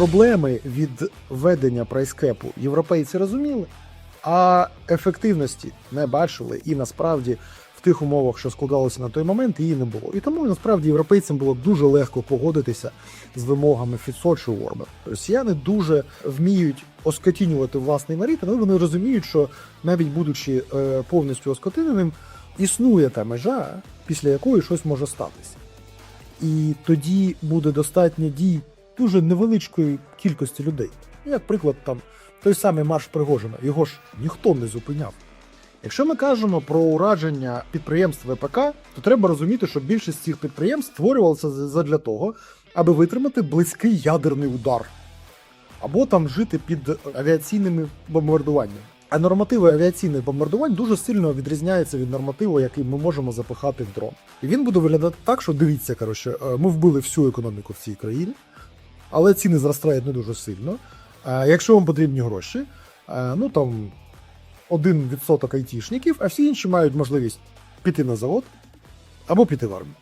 проблеми від введення прайскепу європейці розуміли, а ефективності не бачили, і насправді в тих умовах, що складалося на той момент, її не було. І тому насправді європейцям було дуже легко погодитися з вимогами Фіцо чи Орбан. Росіяни дуже вміють оскотінювати власний нарід, але вони розуміють, що навіть будучи е, повністю оскотиненим, існує та межа, після якої щось може статися. І тоді буде достатньо дій дуже невеличкої кількості людей. Як приклад, там той самий марш Пригожина, його ж ніхто не зупиняв. Якщо ми кажемо про ураження підприємств ВПК, то треба розуміти, що більшість цих підприємств створювалася задля того, аби витримати близький ядерний удар, або там жити під авіаційними бомбардуваннями. А нормативи авіаційних бомбардувань дуже сильно відрізняються від нормативу, який ми можемо запихати в дрон. І він буде виглядати так, що дивіться, коротше, е, ми вбили всю економіку в цій країні, але ціни зростають не дуже сильно. Е, Якщо вам потрібні гроші, е, ну там 1% айтішників, а всі інші мають можливість піти на завод або піти в армію,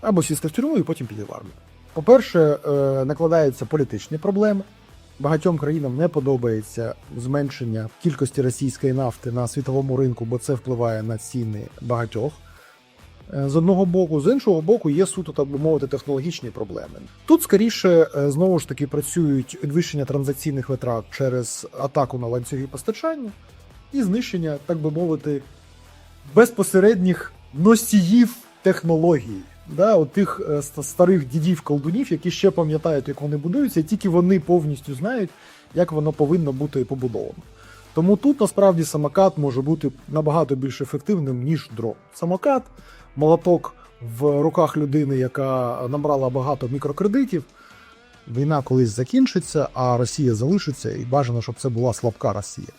або сісти в тюрму і потім піти в армію. По-перше, е, накладаються політичні проблеми. Багатьом країнам не подобається зменшення кількості російської нафти на світовому ринку, бо це впливає на ціни багатьох. Е, З одного боку, з іншого боку, є суто, так би мовити, технологічні проблеми. Тут скоріше е, знову ж таки працюють підвищення транзакційних витрат через атаку на ланцюги постачання і знищення, так би мовити, безпосередніх носіїв технологій. Да, от тих е, ста- старих дідів колдунів, які ще пам'ятають, як вони будуються, і тільки вони повністю знають, як воно повинно бути побудовано. Тому тут насправді самокат може бути набагато більш ефективним, ніж дрон. Самокат, молоток в руках людини, яка набрала багато мікрокредитів. Війна колись закінчиться, а Росія залишиться, і бажано, щоб це була слабка Росія,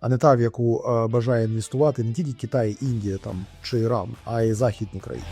а не та, в яку е, бажає інвестувати не тільки Китай, Індія там, чи Іран, а й західні країни.